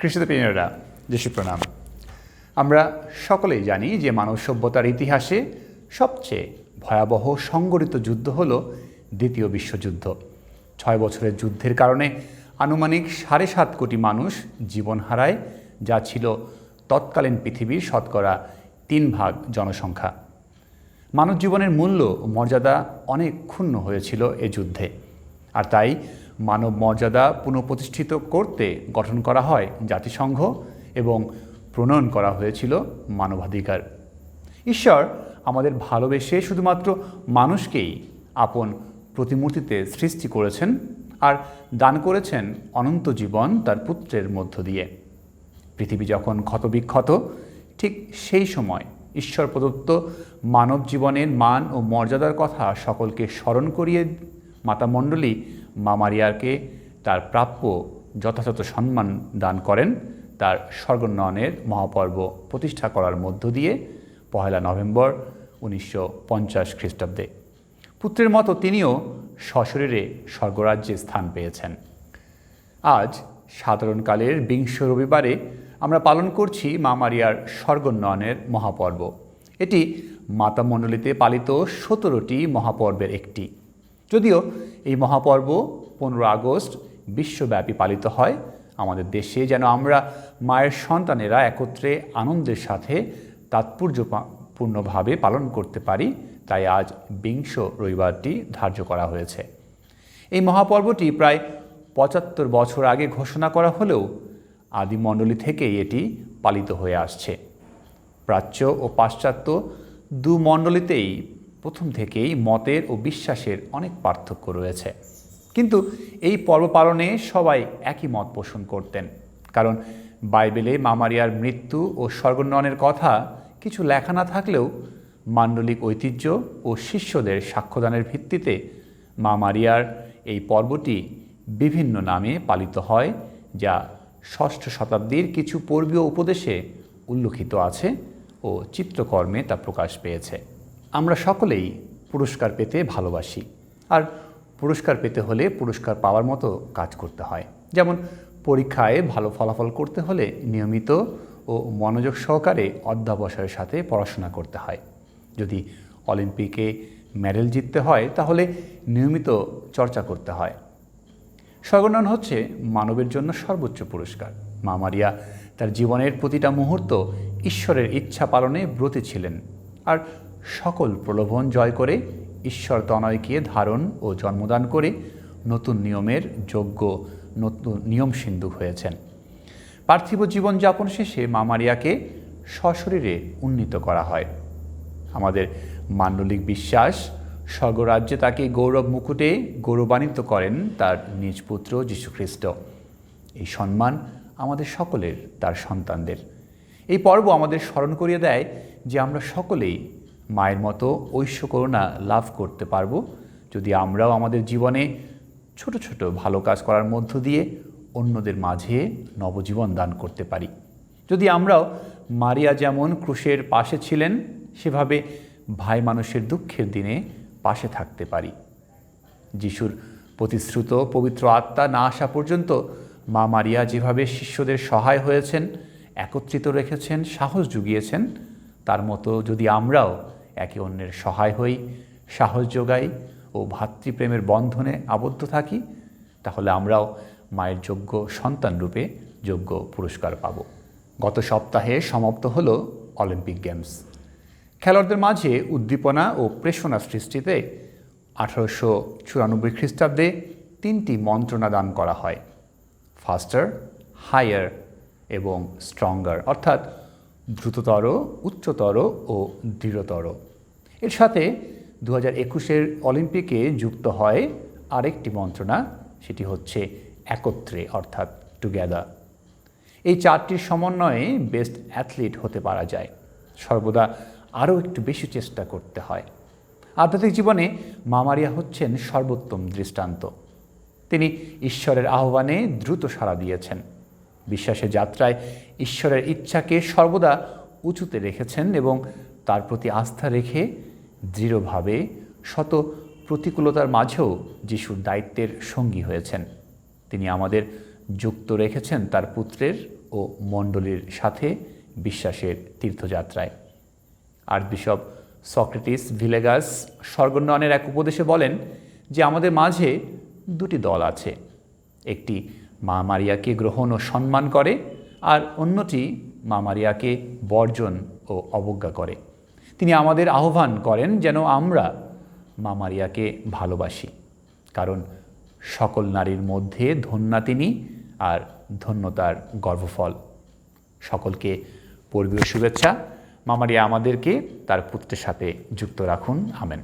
খ্রিস্টপ্রেমীরা যিশু প্রণাম আমরা সকলেই জানি যে মানব সভ্যতার ইতিহাসে সবচেয়ে ভয়াবহ সংগঠিত যুদ্ধ হল দ্বিতীয় বিশ্বযুদ্ধ। ছয় বছরের যুদ্ধের কারণে আনুমানিক সাড়ে সাত কোটি মানুষ জীবন হারায়, যা ছিল তৎকালীন পৃথিবীর শতকরা তিন ভাগ জনসংখ্যা। মানব জীবনের মূল্য মর্যাদা অনেক ক্ষুণ্ণ হয়েছিল এ যুদ্ধে। আর তাই মানব মর্যাদা পুনঃপ্রতিষ্ঠিত করতে গঠন করা হয় জাতিসংঘ এবং প্রণয়ন করা হয়েছিল মানবাধিকার। ঈশ্বর আমাদের ভালোবেসে শুধুমাত্র মানুষকেই আপন প্রতিমূর্তিতে সৃষ্টি করেছেন আর দান করেছেন অনন্ত জীবন তার পুত্রের মধ্য দিয়ে। পৃথিবী যখন ক্ষতবিক্ষত, ঠিক সেই সময় ঈশ্বর প্রদত্ত মানব জীবনের মান ও মর্যাদার কথা সকলকে স্মরণ করিয়ে মাতামণ্ডলী মা মারিয়াকে তার প্রাপ্য যথাযথ সম্মান দান করেন। তার স্বর্গোন্নয়নের মহাপর্ব প্রতিষ্ঠা করার মধ্য দিয়ে পহেলা নভেম্বর উনিশশো পঞ্চাশ খ্রিস্টাব্দে। পুত্রের মতো তিনিও সশরীরে স্বর্গরাজ্যে স্থান পেয়েছেন। আজ সাধারণকালের বিংশ রবিবারে আমরা পালন করছি মা মারিয়ার স্বর্গোন্নয়নের মহাপর্ব। এটি মাতামণ্ডলীতে পালিত সতেরোটি মহাপর্বের একটি। যদিও এই মহাপর্ব পনেরো আগস্ট বিশ্বব্যাপী পালিত হয়। আমাদের দেশে যেন আমরা মায়ের সন্তানেরা একত্রে আনন্দের সাথে তাৎপর্যপূর্ণভাবে পালন করতে পারি, তাই আজ বিংশ রবিবারটি ধার্য করা হয়েছে। এই মহাপর্বটি প্রায় পঁচাত্তর বছর আগে ঘোষণা করা হলেও আদিমণ্ডলী থেকেই এটি পালিত হয়ে আসছে। প্রাচ্য ও পাশ্চাত্য দু মণ্ডলীতেই প্রথম থেকেই মতের ও বিশ্বাসের অনেক পার্থক্য রয়েছে। কিন্তু এই পর্ব পালনে সবাই একই মত পোষণ করতেন। কারণ বাইবেলে মামারিয়ার মৃত্যু ও স্বর্গোন্নয়নের কথা কিছু লেখা না থাকলেও মাণ্ডলিক ঐতিহ্য ও শিষ্যদের সাক্ষ্যদানের ভিত্তিতে মামারিয়ার এই পর্বটি বিভিন্ন নামে পালিত হয়, যা ষষ্ঠ শতাব্দীর কিছু পূর্বীয় উপদেশে উল্লেখিত আছে ও চিত্রকর্মে তা প্রকাশ পেয়েছে। আমরা সকলেই পুরস্কার পেতে ভালোবাসি। আর পুরস্কার পেতে হলে পুরস্কার পাওয়ার মতো কাজ করতে হয়। যেমন পরীক্ষায় ভালো ফলাফল করতে হলে নিয়মিত ও মনোযোগ সহকারে অধ্যাবসায়ের সাথে পড়াশোনা করতে হয়। যদি অলিম্পিকে মেডেল জিততে হয়, তাহলে নিয়মিত চর্চা করতে হয়। স্বর্গনয়ন হচ্ছে মানবের জন্য সর্বোচ্চ পুরস্কার। মা মারিয়া তার জীবনের প্রতিটা মুহূর্ত ঈশ্বরের ইচ্ছা পালনে ব্রতী ছিলেন। আর সকল প্রলোভন জয় করে, ঈশ্বর তনয়কে ধারণ ও জন্মদান করে নতুন নিয়মের যোগ্য, নতুন নিয়ম সিন্ধু হয়েছেন। পার্থিব জীবনযাপন শেষে মামারিয়াকে সশরীরে উন্নীত করা হয়। আমাদের মান্ডলিক বিশ্বাস, স্বর্গরাজ্যে তাকে গৌরব মুকুটে গৌরবান্বিত করেন তার নিজ পুত্র যীশুখ্রিস্ট। এই সম্মান আমাদের সকলের, তার সন্তানদের। এই পর্ব আমাদের স্মরণ করিয়ে দেয় যে আমরা সকলেই মায়ের মতো ঐশ্য করুণা লাভ করতে পারব। যদি আমরাও আমাদের জীবনে ছোট ছোট ভালো কাজ করার মধ্য দিয়ে অন্যদের মাঝে নবজীবন দান করতে পারি। যদি আমরাও মারিয়া যেমন ক্রুশের পাশে ছিলেন, সেভাবে ভাই মানুষের দুঃখের দিনে পাশে থাকতে পারি। যিশুর প্রতিশ্রুত পবিত্র আত্মা না আসা পর্যন্ত মা মারিয়া যেভাবে শিষ্যদের সহায় হয়েছেন, একত্রিত রেখেছেন, সাহস জুগিয়েছেন, তার মতো যদি আমরাও একে অন্যের সহায় হই, সাহস যোগাই ও ভাতৃপ্রেমের বন্ধনে আবদ্ধ থাকি, তাহলে আমরাও মায়ের যোগ্য সন্তান রূপে যোগ্য পুরস্কার পাব। গত সপ্তাহে সমাপ্ত হল অলিম্পিক গেমস। খেলোয়াড়দের মাঝে উদ্দীপনা ও প্রেষণা সৃষ্টিতে আঠারোশো চুরানব্বই খ্রিস্টাব্দে তিনটি মন্ত্রণা দান করা হয়, ফাস্টার, হায়ার এবং স্ট্রঙ্গার। অর্থাৎ দ্রুততর, উচ্চতর ও দৃঢ়তর। এর সাথে দু হাজার একুশের অলিম্পিকে যুক্ত হয় আরেকটি মন্ত্রণা, সেটি হচ্ছে একত্রে, অর্থাৎ টুগেদার এই চারটির সমন্বয়ে বেস্ট অ্যাথলিট হতে পারা যায়। সর্বদা আরও একটু বেশি চেষ্টা করতে হয়। আধ্যাত্মিক জীবনে মামারিয়া হচ্ছেন সর্বোত্তম দৃষ্টান্ত। তিনি ঈশ্বরের আহ্বানে দ্রুত সাড়া দিয়েছেন। বিশ্বাসের যাত্রায় ঈশ্বরের ইচ্ছাকে সর্বদা উঁচুতে রেখেছেন এবং তার প্রতি আস্থা রেখে দৃঢ়ভাবে শত প্রতিকূলতার মাঝেও যিশুর দায়িত্বের সঙ্গী হয়েছেন। তিনি আমাদের যুক্ত রেখেছেন তার পুত্রের ও মণ্ডলীর সাথে বিশ্বাসের তীর্থযাত্রায়। আর্ট বিশপ সক্রেটিস ভিলেগাস স্বর্গোন্নয়নের এক উপদেশে বলেন যে, আমাদের মাঝে দুটি দল আছে। একটি মা মারিয়াকে গ্রহণ ও সম্মান করে, আর অন্যটি মা মারিয়াকে বর্জন ও অবজ্ঞা করে। তিনি আমাদের আহ্বান করেন যেন আমরা মা মারিয়াকে ভালোবাসি, কারণ সকল নারীর মধ্যে ধন্যা তিনি আর ধন্যতার গর্ভফল। সকলকে পূর্বীয় শুভেচ্ছা। মামারিয়া আমাদেরকে তার পুত্রের সাথে যুক্ত রাখুন। আমেন।